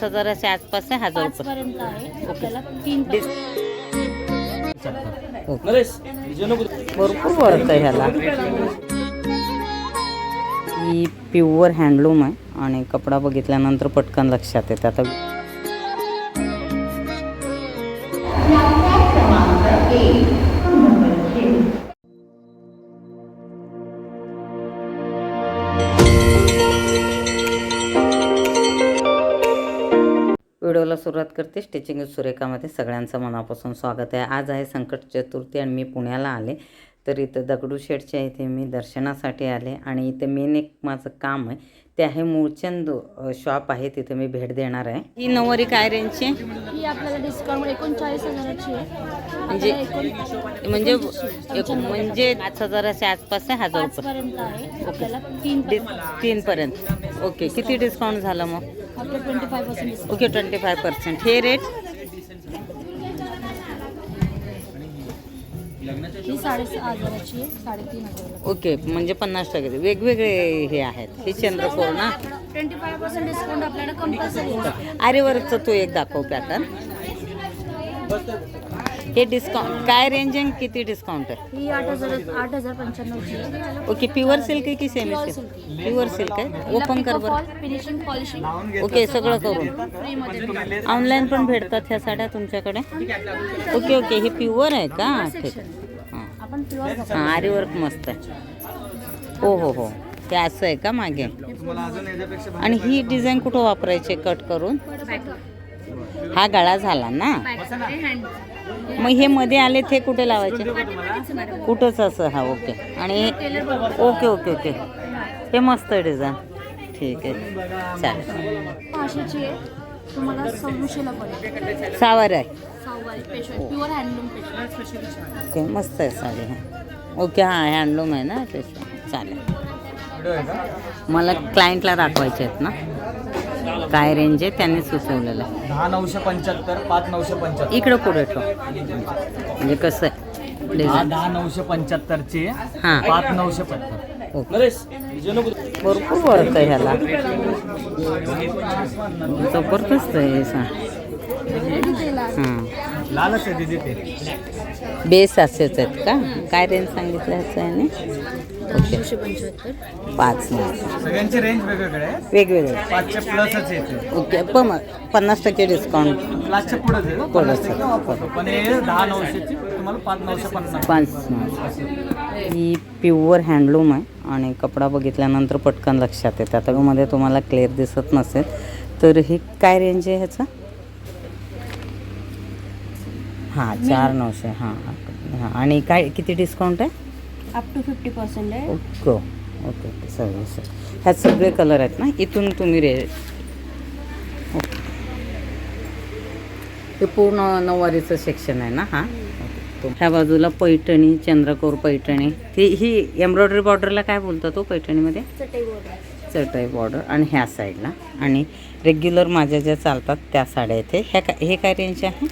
पाच हजाराच्या आसपास आहे हजार रुपये पर्यंत आहे. आपल्याला तीन डिस- भरपूर वर्क आहे ह्याला. ही प्युअर हँडलूम आहे आणि कपडा बघितल्यानंतर पटकन लक्षात येते. आता सुरुवात करते स्टिचिंग सुरेखामध्ये. सगळ्यांचं मनापासून स्वागत आहे. आज आहे संकट चतुर्थी आणि मी पुण्याला आले. तर इथं दगडूशेठच्या इथे मी दर्शनासाठी आले. आणि इथे मेन एक माझं काम आहे. ते आहे मूळचंद शॉप आहे. तिथे मी भेट देणार आहे. ही नऊवारी काय रेंजची आहे? ही आपल्याला डिस्काउंट एकोणचाळीस हजाराची आहे. म्हणजे म्हणजे म्हणजे पाच हजाराच्या आसपास आहे हजार रुपये. पर्यंत आहे. आपल्याला तीन तीनपर्यंत ओके. किती डिस्काउंट झालं मग? ओके ट्वेंटी फाय पर्सेंट हे रेट ही ओके म्हणजे पन्नास टक्के. वेगवेगळे हे आहेत. ही चंद्रपूर ना? ट्वेंटी फाय पर्सेंट डिस्काउंट आपल्याला कंपल्सरी आहे. आरेवरचं तू एक दाखव पॅटर्न हे डिस्काउंट काय रेंज आहे किती डिस्काउंट आहे? ही आठ हजार आठ हजार पंच्याण्णवची आहे. ओके प्युअर सिल्क आहे की सेमी सिल्क. प्युअर सिल्क आहे? ओपन कर बरं फिनिशिंग पॉलिशिंग ओके सगळं करून. ऑनलाईन पण भेटतात ह्या साड्या तुमच्याकडे? ओके ओके हे प्युअर आहे का? ठीक. हां. हां आरीवर्क मस्त आहे. हो हो हो. ते असं आहे का मागे? आणि ही डिझाईन कुठं वापरायची कट करून? हा गळा झाला ना? मग हे मध्ये आले ते कुठे लावायचे? कुठंच असं हा ओके. आणि ओके ओके ओके. हे मस्त आहे डिझाईन ठीक आहे. चालेल. सावर आहे. ओके मस्त आहे साडी हा. ओके हां हँडलूम आहे ना चालेल. मला क्लायंटला दाखवायचे आहेत ना. काय रेंज आहे त्यांनी सुचवलेलं. आहे दहा नऊशे पंच्याहत्तर पाच नऊशे पंच्याहत्तर. इकडं पुढे ठेव. म्हणजे कसं आहे? दहा डिझाईन दहा नऊशे पंच्याहत्तरची हां. पाच नऊशे पत्तर ओके भरपूर वर्क आहे ह्याला. जबरदस्त आहे हे सा हां. लालच आहे दिदी ते. आहेत का? काय रेंज सांगितलं ह्याचं नऊशे पंच्याहत्तर पाच सगळ्यांची रेंज वेगवेगळे वेगवेगळे. पाचशे प्लसच येते. ओके पण पन्नास टक्के डिस्काउंट क्लासच्या पुढेच आहे पुढंच पन्नास आहे. टक्के वापरतो पण हे दहा नऊशेची तुम्हाला पाच नऊशे पन्नास. पाच ही प्युअर हँडलूम आहे आणि कपडा बघितल्यानंतर पटकन लक्षात येते. आता मध्ये तुम्हाला क्लिअर दिसत नसेल. तर हे काय रेंज आहे ह्याचं? हां चार नऊशे. हां. हां आणि काय किती डिस्काउंट आहे? अप टू फिफ्टी पर्सेंट आहे. ओके ओके ओके सर्विस ह्यात सगळे कलर आहेत ना? इथून तुम्ही रे ओके हे पूर्ण नऊवारीचं सेक्शन आहे ना? हां. ह्या बाजूला पैठणी चंद्रकोर पैठणी. ती ही एम्ब्रॉयडरी बॉर्डरला काय बोलतो तो पैठणीमध्ये? चटई बोर्ड चटई बॉर्डर आणि ह्या साईडला आणि रेग्युलर माझ्या ज्या चालतात त्या साड्या इथे ह्या काय हे काय रेंज आहे?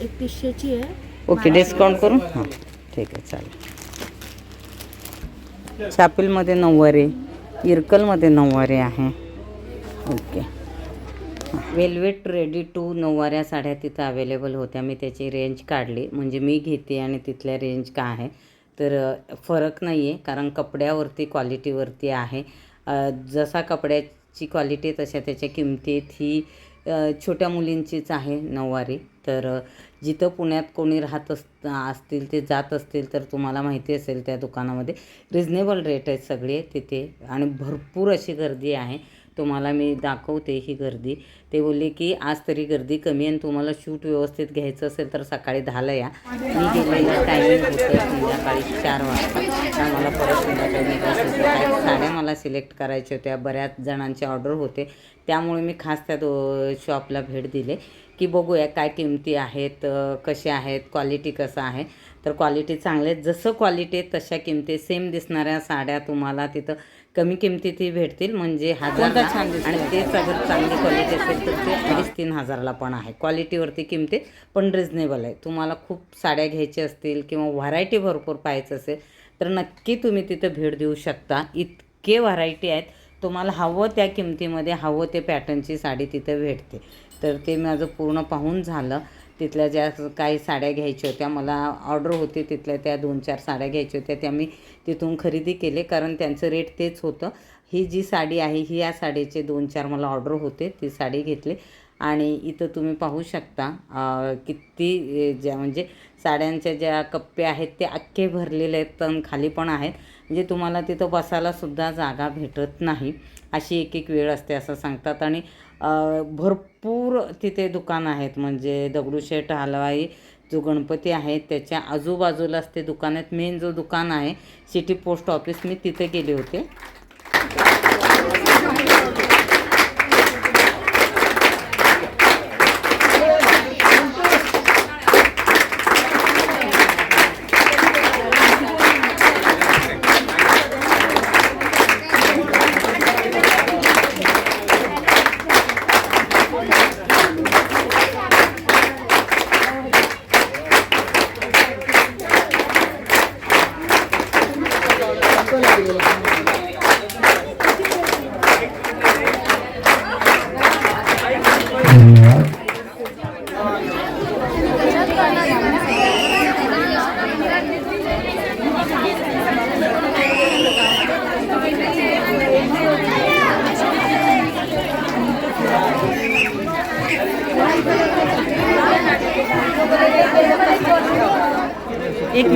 एकतीसशेची आहे. ओके डिस्काउंट करून? हां ठीक आहे चालेल. छापीलमध्ये नऊवारी इरकलमध्ये नऊवारी आहे. ओके. वेल्वेट रेडी टू नऊवाऱ्या साड्या तिथं अवेलेबल होत्या. मी त्याची रेंज काढली. म्हणजे मी घेते आणि तिथल्या रेंज काय आहे. तर फरक नाही आहे कारण कपड्यावरती क्वालिटीवरती आहे. जसा कपड्याची क्वालिटी तशा त्याच्या किमतीत ही छोट्या मुलींचीच आहे नऊवारी. तर जिथं पुण्यात कोणी राहत अस असतील ते जात असतील तर तुम्हाला माहिती असेल त्या दुकानामध्ये. रिजनेबल रेट आहेत सगळे तिथे आणि भरपूर अशी गर्दी आहे. तुम्हाला मी दाखवते ही गर्दी. ते बोलले की आज तरी गर्दी कमी आहे आणि तुम्हाला शूट व्यवस्थित घ्यायचं असेल तर सकाळी दहाला या. मी गेलेलं टायमिंग होतं संध्याकाळी चार वाजता. मला परत संध्याकाळी निघायचं होतं. काही साड्या मला सिलेक्ट करायच्या होत्या. बऱ्याच जणांचे ऑर्डर होते. त्यामुळे मी खास त्या दो शॉपला भेट दिले. की बघूया काय किमती आहेत कसे कशा आहेत क्वालिटी कसं आहे. तर क्वालिटी चांगले आहेत. जसं क्वालिटी आहे तशा किमती सेम दिसणाऱ्या साड्या तुम्हाला तिथं कमी किमतीतही भेटतील म्हणजे हजार छान आणि तेच अगर चांगली क्वालिटी असेल तर ते अडीच तीन हजाराला पण आहे. क्वालिटीवरती किमती पण रिजनेबल आहे. तुम्हाला खूप साड्या घ्यायच्या असतील किंवा व्हरायटी भरपूर पाहायचं असेल तर नक्की तुम्ही तिथं भेट देऊ शकता. इतके व्हरायटी आहेत. तुम्हाला हवं त्या किमतीमध्ये हवं ते पॅटर्नची साडी तिथं भेटते. तर ते माझं पूर्ण पाहून झालं. तिथल्या ज्या काही साड्या घ्यायच्या होत्या मला ऑर्डर होती तिथल्या त्या दोन चार साड्या घ्यायच्या होत्या त्या मी तिथून खरेदी केले कारण त्यांचं रेट तेच होतं. ही जी साडी आहे ही या साडीचे दोन चार मला ऑर्डर होते ती साडी घेतली. आणि इथं तुम्ही पाहू शकता किती ज्या म्हणजे साड्यांच्या ज्या कप्पे आहेत ते अख्खे भरलेले आहेत पण खाली पण आहेत. म्हणजे तुम्हाला तिथं बसायलासुद्धा जागा भेटत नाही. अशी एक एक वेळ असते असं सांगतात. आणि भरपूर तिथे दुकान आहेत. म्हणजे दगडूशेठ हलवाई जो गणपती आहे त्याच्या आजूबाजूलाच ते दुकान आहेत. मेन जो दुकान आहे सिटी पोस्ट ऑफिस मी तिथे गेले होते.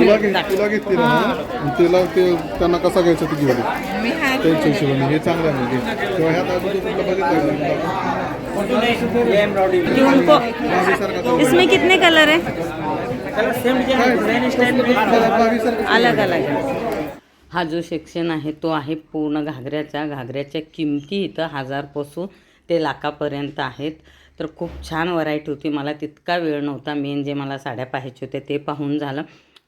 तुला घे. तुला घेतली ना? आणि तिला ते त्यांना कसा घ्यायचा ते घेऊ दे त्यांच्या हिशोबाने. हे चांगलं आहे म्हणजे किंवा ह्यात अजून कुठलं बघितलं कि? उनको इसमें कितने कलर है? अलग अलग हा जो सेक्शन आहे तो आहे पूर्ण घागऱ्याचा. घागऱ्याच्या किमती इथं हजारपासून ते लाखापर्यंत आहेत. तर खूप छान व्हरायटी होती. मला तितका वेळ नव्हता. मेन जे मला साड्या पाहायच्या होत्या ते पाहून झालं.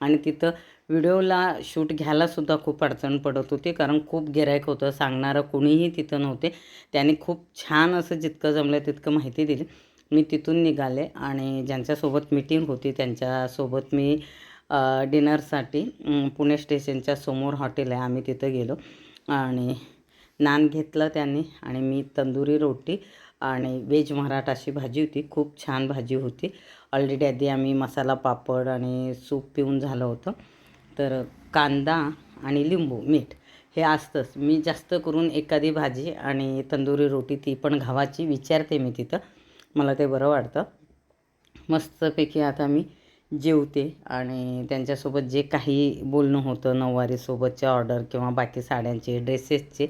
आणि तिथं व्हिडिओला शूट घ्यायलासुद्धा खूप अडचण पडत होती कारण खूप गिरायक होतं. सांगणारं कोणीही तिथं नव्हते. त्याने खूप छान असं जितकं जमलं तितकं माहिती दिली. मी तिथून निघाले आणि ज्यांच्यासोबत मीटिंग होती त्यांच्यासोबत मी डिनरसाठी पुणे स्टेशनच्या समोर हॉटेल आहे. आम्ही तिथं गेलो आणि नान घेतलं त्यांनी आणि मी तंदुरी रोटी आणि व्हेज मराठाशी भाजी होती. खूप छान भाजी होती. ऑलरेडी आधी आम्ही मसाला पापड आणि सूप पिऊन झालं होतं. तर कांदा आणि लिंबू मीठ हे असतंच. मी जास्त करून एखादी भाजी आणि तंदुरी रोटी ती पण घावाची विचारते मी तिथं. मला ते बरं वाटतं. मस्तपैकी आता मी जेवते आणि त्यांच्यासोबत जे काही बोलणं होतं नऊवारीसोबतच्या ऑर्डर किंवा बाकी साड्यांचे ड्रेसेसचे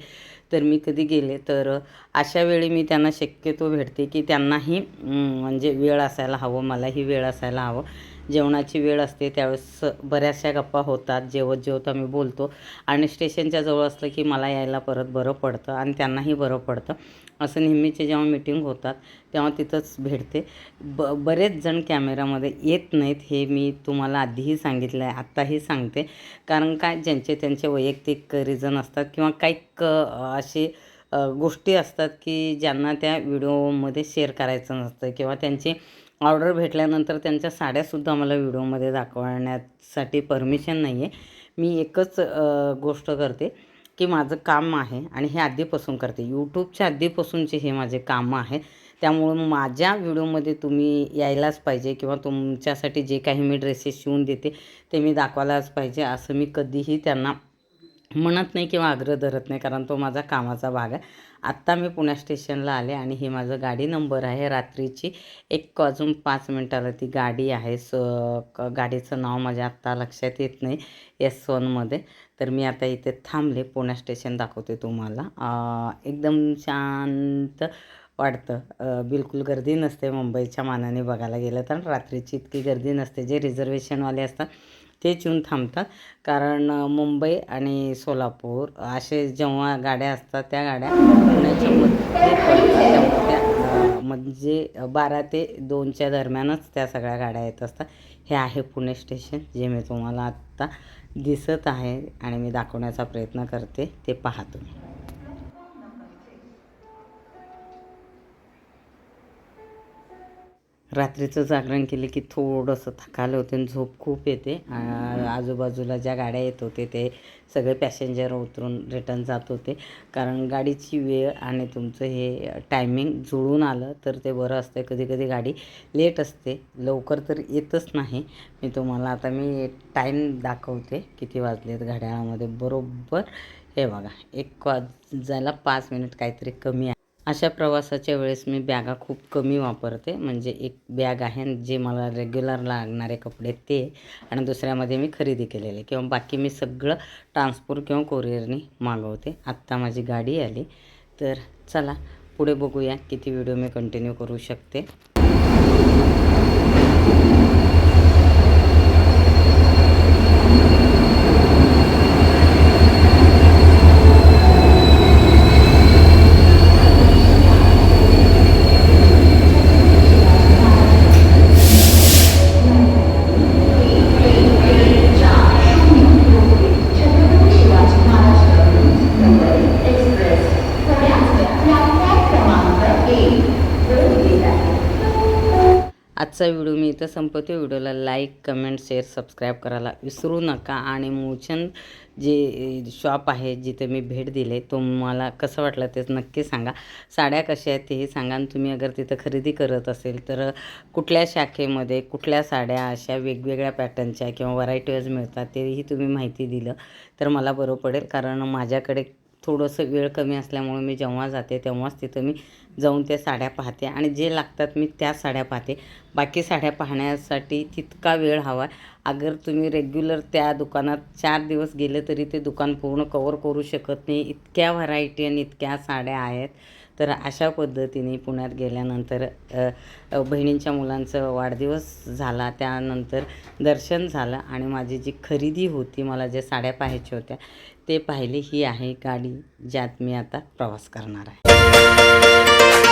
तर मी कधी गेले तर अशा वेळी मी त्यांना शक्यतो भेटते की त्यांनाही म्हणजे वेळ असायला हवं मलाही वेळ असायला हवं. जेवणाची वेळ असते त्यावेळेस बऱ्याचशा गप्पा होतात जेवत जेवत आम्ही बोलतो. आणि स्टेशनच्या जवळ असलं की मला यायला परत बरं पडतं आणि त्यांनाही बरं पडतं. असं नेहमीचे जेव्हा मिटिंग होतात तेव्हा तिथंच भेटते. ब बरेच जण कॅमेरामध्ये येत नाहीत हे मी तुम्हाला आधीही सांगितलं आहे आत्ताही सांगते. कारण काय ज्यांचे त्यांचे वैयक्तिक रिझन असतात किंवा काही क असे गोष्टी असतात की ज्यांना त्या व्हिडिओमध्ये शेअर करायचं नसतं किंवा त्यांची ऑर्डर भेटल्यानंतर त्यांच्या साड्यासुद्धा मला व्हिडिओमध्ये दाखवण्यासाठी परमिशन नाही आहे मी एकच गोष्ट करते की माझं काम आहे आणि हे आधीपासून करते. यूट्यूबच्या आधीपासूनचे हे माझे कामं आहे. त्यामुळं माझ्या व्हिडिओमध्ये तुम्ही यायलाच पाहिजे किंवा तुमच्यासाठी जे काही मी ड्रेसेस शिवून देते ते मी दाखवायलाच पाहिजे असं मी कधीही त्यांना म्हणत नाही किंवा आग्रह धरत नाही कारण तो माझा कामाचा भाग आहे. आत्ता मी पुण्या स्टेशनला आले आणि ही माझं गाडी नंबर आहे. रात्रीची एक वाजून पाच मिनटाला ती गाडी आहे. स क- गाडीचं नाव माझ्या आत्ता लक्षात येत नाही. एस वनमध्ये तर मी आता इथे थांबले. पुण्या स्टेशन दाखवते तुम्हाला. एकदम शांत वाटतं. बिलकुल गर्दी नसते मुंबईच्या मानाने बघायला गेलं तर. रात्रीची इतकी गर्दी नसते. जे रिझर्वेशनवाले असतात तेच येऊन थांबतात. कारण मुंबई आणि सोलापूर असे जेव्हा गाड्या असतात त्या गाड्या पुण्याच्या त्या म्हणजे बारा ते दोनच्या दरम्यानच त्या सगळ्या गाड्या येत असतात. हे आहे पुणे स्टेशन जे मी तुम्हाला आत्ता दिसत आहे आणि मी दाखवण्याचा प्रयत्न करते ते पाहतो तुम्ही. रात्रीचं जागरण केलं की थोडंसं थकाल होते आणि झोप खूप येते. आजूबाजूला ज्या गाड्या येत होते ते सगळे पॅसेंजर उतरून रिटर्न जात होते. कारण गाडीची वेळ आणि तुमचं हे टायमिंग जुळून आलं तर ते बरं असतं. कधी कधी गाडी लेट असते. लवकर तर येतच नाही. मी तुम्हाला आता मी टाईम दाखवते किती वाजलेत घड्याळामध्ये. बरोबर. हे बघा एक वाजायला पाच मिनिट काहीतरी कमी अशा प्रवासाच्या वेळेस मी बॅगा खूप कमी वापरते. म्हणजे एक बॅग आहे जे मला रेग्युलर लागणारे कपडे ते. आणि दुसऱ्यामध्ये मी खरेदी केलेले. किंवा बाकी मी सगळं ट्रान्सपोर्ट किंवा कोरिअरनी मागवते. आत्ता माझी गाडी आली. तर चला पुढे बघूया किती व्हिडिओ मी कंटिन्यू करू शकते. आजचा व्हिडिओ मी इथं संपवते. व्हिडिओला लाईक कमेंट शेअर सबस्क्राईब करायला विसरू नका. आणि मूळचंद जे शॉप आहे जिथे मी भेट दिले तुम्हाला कसं वाटलं तेच नक्की सांगा. साड्या कशा आहेत तेही सांगा. आणि तुम्ही अगर तिथं खरेदी करत असेल तर कुठल्या शाखेमध्ये कुठल्या साड्या अशा वेगवेगळ्या पॅटर्नच्या किंवा व्हरायटीज मिळतात तेही तुम्ही माहिती दिलं तर मला बरं पडेल. कारण माझ्याकडे थोडंसं वेळ कमी असल्यामुळे मी जेव्हा जाते तेव्हाच तिथं मी जाऊन त्या साड्या पाहते आणि जे लागतात मी त्या साड्या पाहते. बाकी साड्या पाहण्यासाठी तितका वेळ हवा. अगर तुम्ही रेग्युलर त्या दुकानात चार दिवस गेले तरी ते दुकान पूर्ण कवर करू शकत नाही. इतक्या व्हरायटी आणि इतक्या साड्या आहेत. तर अशा पद्धतीने पुण्यात गेल्यानंतर बहिणींच्या मुलांचं वाढदिवस झाला त्यानंतर दर्शन झालं आणि माझी जी खरेदी होती मला ज्या साड्या पाहायच्या होत्या ते पाहिले. ही आहे गाडी ज्यात मी आता प्रवास करणार आहे.